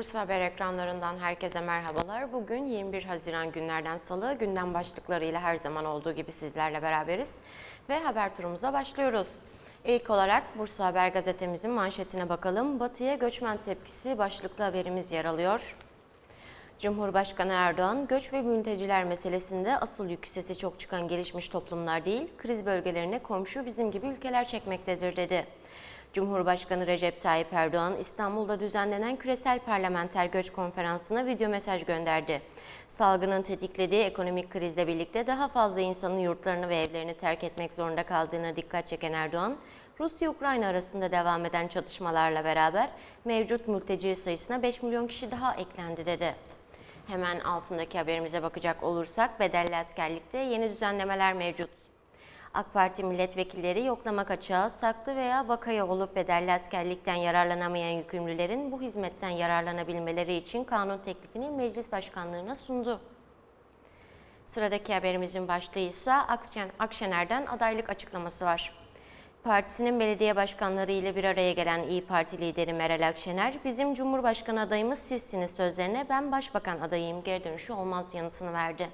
Bursa Haber ekranlarından herkese merhabalar. Bugün 21 Haziran günlerden salı gündem başlıklarıyla her zaman olduğu gibi sizlerle beraberiz ve haber turumuza başlıyoruz. İlk olarak Bursa Haber gazetemizin manşetine bakalım. Batı'ya göçmen tepkisi başlıklı haberimiz yer alıyor. Cumhurbaşkanı Erdoğan, göç ve mülteciler meselesinde asıl yük sesi çok çıkan gelişmiş toplumlar değil, kriz bölgelerine komşu bizim gibi ülkeler çekmektedir dedi. Cumhurbaşkanı Recep Tayyip Erdoğan, İstanbul'da düzenlenen küresel parlamenter göç konferansına video mesaj gönderdi. Salgının tetiklediği ekonomik krizle birlikte daha fazla insanın yurtlarını ve evlerini terk etmek zorunda kaldığına dikkat çeken Erdoğan, Rusya-Ukrayna arasında devam eden çatışmalarla beraber mevcut mülteci sayısına 5 milyon kişi daha eklendi dedi. Hemen altındaki haberimize bakacak olursak bedelli askerlikte yeni düzenlemeler mevcut. AK Parti milletvekilleri yoklama kaçağı, saklı veya bakaya olup bedelli askerlikten yararlanamayan yükümlülerin bu hizmetten yararlanabilmeleri için kanun teklifini meclis başkanlığına sundu. Sıradaki haberimizin başlığı ise Akşen- Akşener'den adaylık açıklaması var. Partisinin belediye başkanları ile bir araya gelen İyi Parti lideri Meral Akşener, bizim Cumhurbaşkanı adayımız sizsiniz sözlerine ben başbakan adayıyım geri dönüşü olmaz yanıtını verdi.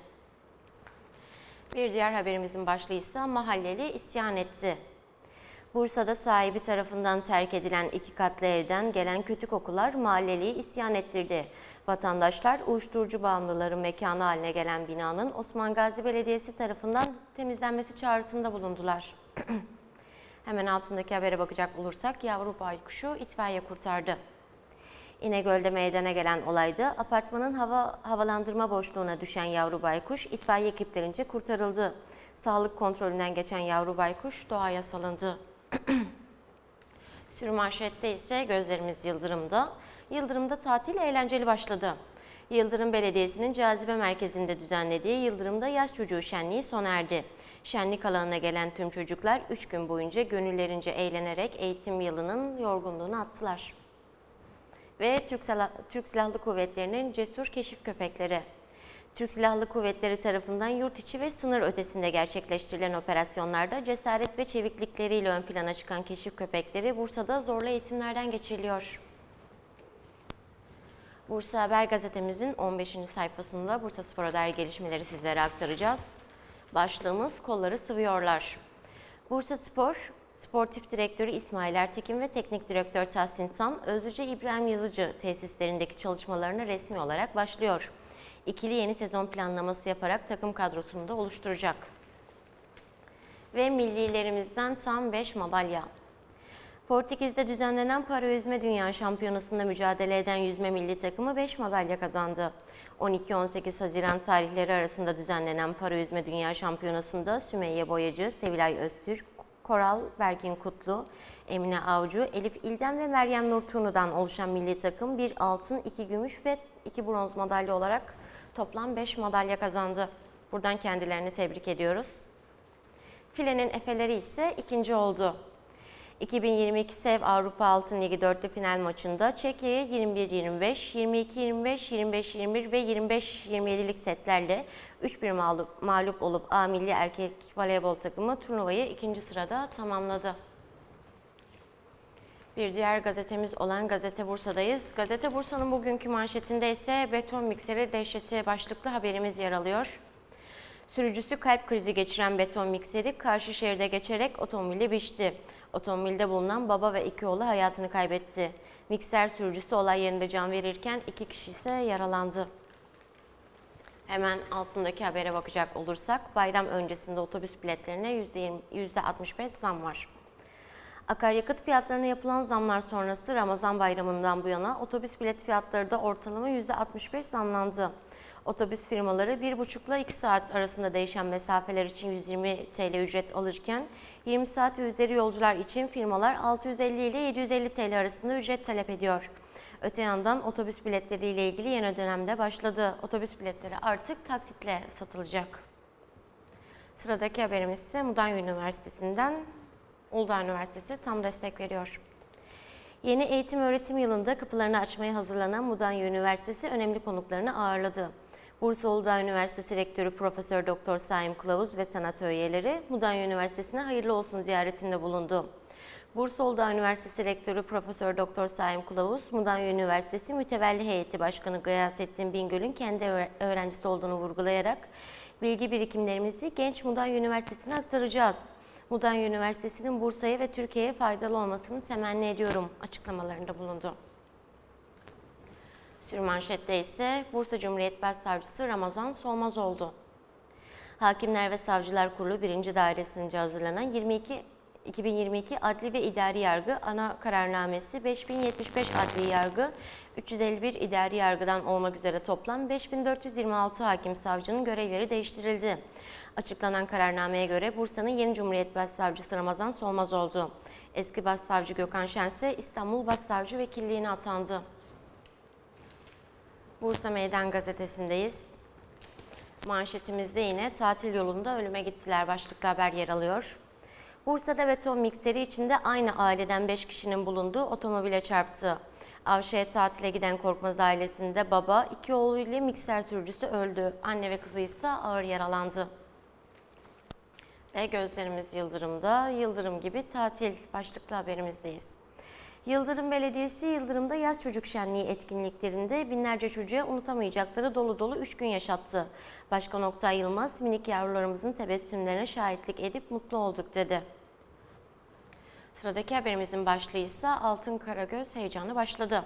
Bir diğer haberimizin başlığı ise mahalleli isyan etti. Bursa'da sahibi tarafından terk edilen iki katlı evden gelen kötü kokular mahalleliyi isyan ettirdi. Vatandaşlar uyuşturucu bağımlıların mekanı haline gelen binanın Osman Gazi Belediyesi tarafından temizlenmesi çağrısında bulundular. Hemen altındaki habere bakacak olursak yavru baykuşu itfaiye kurtardı. İnegöl'de meydana gelen olayda apartmanın hava havalandırma boşluğuna düşen yavru baykuş itfaiye ekiplerince kurtarıldı. Sağlık kontrolünden geçen yavru baykuş doğaya salındı. Sürmanşette ise gözlerimiz Yıldırım'da. Yıldırım'da tatil eğlenceli başladı. Yıldırım Belediyesi'nin cazibe merkezinde düzenlediği Yıldırım'da yaz çocuğu şenliği sona erdi. Şenlik alanına gelen tüm çocuklar 3 gün boyunca gönüllerince eğlenerek eğitim yılının yorgunluğunu attılar ve Türk, Türk Silahlı Kuvvetleri'nin cesur keşif köpekleri. Türk Silahlı Kuvvetleri tarafından yurt içi ve sınır ötesinde gerçekleştirilen operasyonlarda cesaret ve çeviklikleriyle ön plana çıkan keşif köpekleri Bursa'da zorlu eğitimlerden geçiriliyor. Bursa Haber gazetemizin 15. sayfasında Bursa Spor'a dair gelişmeleri sizlere aktaracağız. Başlığımız kolları sıvıyorlar. Bursa Spor, Sportif Direktörü İsmail Ertekin ve Teknik Direktör Tahsin Tam, Özlüce İbrahim Yazıcı tesislerindeki çalışmalarına resmi olarak başlıyor. İkili yeni sezon planlaması yaparak takım kadrosunu da oluşturacak. Ve millilerimizden tam 5 madalya. Portekiz'de düzenlenen para yüzme dünya şampiyonasında mücadele eden yüzme milli takımı 5 madalya kazandı. 12-18 Haziran tarihleri arasında düzenlenen para yüzme dünya şampiyonasında Sümeyye Boyacı, Sevilay Öztürk, Koral Berkin Kutlu, Emine Avcı, Elif İlden ve Meryem Nur Turnu'dan oluşan milli takım bir altın, iki gümüş ve iki bronz madalya olarak toplam 5 madalya kazandı. Buradan kendilerini tebrik ediyoruz. Filenin Efeleri ise ikinci oldu. 2022 SEV Avrupa Altın Ligi 4'lü final maçında Çekya'yı 21-25, 22-25, 25-21 ve 25-27'lik setlerle 3-1 mağlup, mağlup olup A milli erkek voleybol takımı turnuvayı ikinci sırada tamamladı. Bir diğer gazetemiz olan Gazete Bursa'dayız. Gazete Bursa'nın bugünkü manşetinde ise beton mikseri dehşeti başlıklı haberimiz yer alıyor. Sürücüsü kalp krizi geçiren beton mikseri karşı şeride geçerek otomobili biçti. Otomobilde bulunan baba ve iki oğlu hayatını kaybetti. Mikser sürücüsü olay yerinde can verirken iki kişi ise yaralandı. Hemen altındaki habere bakacak olursak bayram öncesinde otobüs biletlerine %20 %65 zam var. Akaryakıt fiyatlarına yapılan zamlar sonrası Ramazan bayramından bu yana otobüs bilet fiyatları da ortalama %65 zamlandı. Otobüs firmaları 1,5 ile 2 saat arasında değişen mesafeler için 120 TL ücret alırken 20 saat ve üzeri yolcular için firmalar 650 ile 750 TL arasında ücret talep ediyor. Öte yandan otobüs biletleri ile ilgili yeni dönemde başladı. Otobüs biletleri artık taksitle satılacak. Sıradaki haberimiz ise Mudanya Üniversitesi'nden Uludağ Üniversitesi tam destek veriyor. Yeni eğitim öğretim yılında kapılarını açmaya hazırlanan Mudanya Üniversitesi önemli konuklarını ağırladı. Bursa Uludağ Üniversitesi Rektörü Profesör Doktor Saim Kılavuz ve sanat üyeleri Mudanya Üniversitesi'ne hayırlı olsun ziyaretinde bulundu. Bursa Uludağ Üniversitesi Rektörü Profesör Doktor Saim Kılavuz, Mudanya Üniversitesi Mütevelli Heyeti Başkanı Gıyasettin Bingöl'ün kendi öğre- öğrencisi olduğunu vurgulayarak bilgi birikimlerimizi Genç Mudanya Üniversitesi'ne aktaracağız. Mudanya Üniversitesi'nin Bursa'ya ve Türkiye'ye faydalı olmasını temenni ediyorum açıklamalarında bulundu. Sürmanşette ise Bursa Cumhuriyet Başsavcısı Ramazan Solmaz oldu. Hakimler ve Savcılar Kurulu 1. Dairesi'nce hazırlanan 22 2022 Adli ve İdari Yargı Ana Kararnamesi 5075 Adli Yargı, 351 İdari Yargıdan olmak üzere toplam 5426 hakim savcının görevleri değiştirildi. Açıklanan kararnameye göre Bursa'nın yeni Cumhuriyet Başsavcısı Ramazan Solmaz oldu. Eski Başsavcı Gökhan Şen ise İstanbul Başsavcı Vekilliğine atandı. Bursa Meydan Gazetesi'ndeyiz. Manşetimizde yine tatil yolunda ölüme gittiler başlıklı haber yer alıyor. Bursa'da beton mikseri içinde aynı aileden 5 kişinin bulunduğu otomobile çarptı. Avşa'ya tatile giden Korkmaz ailesinde baba, iki oğluyla mikser sürücüsü öldü. Anne ve kızı ise ağır yaralandı. Ve gözlerimiz Yıldırım'da, Yıldırım gibi tatil başlıklı haberimizdeyiz. Yıldırım Belediyesi Yıldırım'da yaz çocuk şenliği etkinliklerinde binlerce çocuğa unutamayacakları dolu dolu 3 gün yaşattı. Başkan Oktay Yılmaz, minik yavrularımızın tebessümlerine şahitlik edip mutlu olduk dedi. Sıradaki haberimizin başlığı ise Altın Karagöz heyecanı başladı.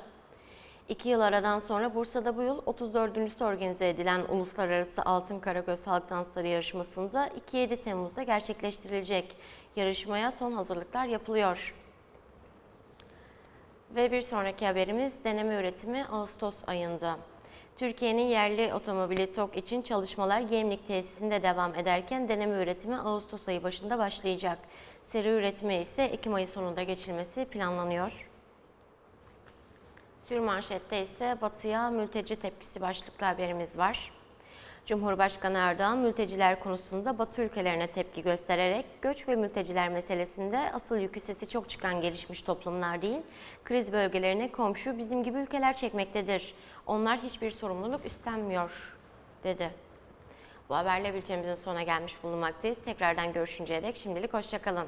İki yıl aradan sonra Bursa'da bu yıl 34. organize edilen Uluslararası Altın Karagöz Halk Dansları yarışmasında 2-7 Temmuz'da gerçekleştirilecek. Yarışmaya son hazırlıklar yapılıyor. Ve bir sonraki haberimiz deneme üretimi Ağustos ayında. Türkiye'nin yerli otomobili TOK için çalışmalar Gemlik tesisinde devam ederken deneme üretimi Ağustos ayı başında başlayacak. Seri üretime ise Ekim ayı sonunda geçilmesi planlanıyor. Sürmanşette ise Batı'ya mülteci tepkisi başlıklı haberimiz var. Cumhurbaşkanı Erdoğan mülteciler konusunda Batı ülkelerine tepki göstererek göç ve mülteciler meselesinde asıl yükü sesi çok çıkan gelişmiş toplumlar değil, kriz bölgelerine komşu bizim gibi ülkeler çekmektedir. Onlar hiçbir sorumluluk üstlenmiyor dedi. Bu haberle bültenimizin sonuna gelmiş bulunmaktayız. Tekrardan görüşünceye dek şimdilik hoşçakalın.